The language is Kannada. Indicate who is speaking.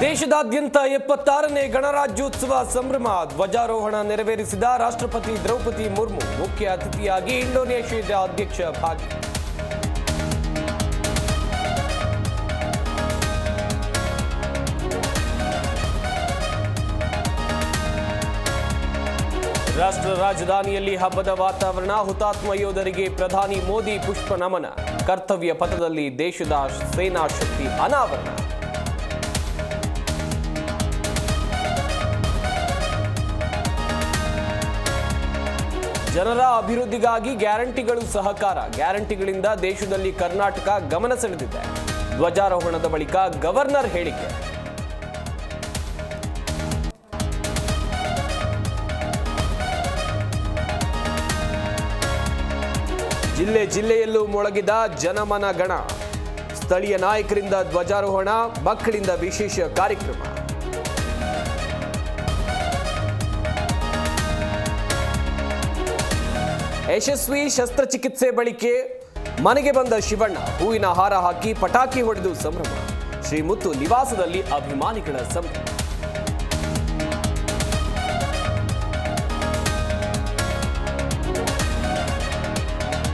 Speaker 1: ದೇಶದಾದ್ಯಂತ ಎಪ್ಪತ್ತಾರನೇ ಗಣರಾಜ್ಯೋತ್ಸವ ಸಂಭ್ರಮ ಧ್ವಜಾರೋಹಣ ನೆರವೇರಿಸಿದ ರಾಷ್ಟ್ರಪತಿ ದ್ರೌಪದಿ ಮುರ್ಮು ಮುಖ್ಯ ಅತಿಥಿಯಾಗಿ ಇಂಡೋನೇಷ್ಯಾದ ಅಧ್ಯಕ್ಷ ಭಾಗಿ ರಾಷ್ಟ್ರ ರಾಜಧಾನಿಯಲ್ಲಿ ಹಬ್ಬದ ವಾತಾವರಣ, ಹುತಾತ್ಮ ಯೋಧರಿಗೆ ಪ್ರಧಾನಿ ಮೋದಿ ಪುಷ್ಪ ನಮನ, ಕರ್ತವ್ಯ ಪಥದಲ್ಲಿ ದೇಶದ ಸೇನಾ ಶಕ್ತಿ ಅನಾವರಣ. ಜನರ ಅಭಿವೃದ್ಧಿಗಾಗಿ ಗ್ಯಾರಂಟಿಗಳು ಸಹಕಾರ. ಗ್ಯಾರಂಟಿಗಳಿಂದ ದೇಶದಲ್ಲಿ ಕರ್ನಾಟಕ ಗಮನ ಸೆಳೆದಿದೆ. ಧ್ವಜಾರೋಹಣದ ಬಳಿಕ ಗವರ್ನರ್ ಹೇಳಿಕೆ. ಜಿಲ್ಲೆ ಜಿಲ್ಲೆಯಲ್ಲೂ ಮೊಳಗಿದ ಜನಮನ ಗಣ ಸ್ಥಳೀಯ ನಾಯಕರಿಂದ ಧ್ವಜಾರೋಹಣ, ಮಕ್ಕಳಿಂದ ವಿಶೇಷ ಕಾರ್ಯಕ್ರಮ. ಯಶಸ್ವಿ ಶಸ್ತ್ರಚಿಕಿತ್ಸೆ ಬಳಿಕೆ ಮನೆಗೆ ಬಂದ ಶಿವಣ್ಣ ಹೂವಿನ ಹಾರ ಹಾಕಿ ಪಟಾಕಿ ಹೊಡೆದು ಸಂಭ್ರಮ. ಶ್ರೀಮುತ್ತು ನಿವಾಸದಲ್ಲಿ ಅಭಿಮಾನಿಗಳ ಸಂಭ್ರಮ.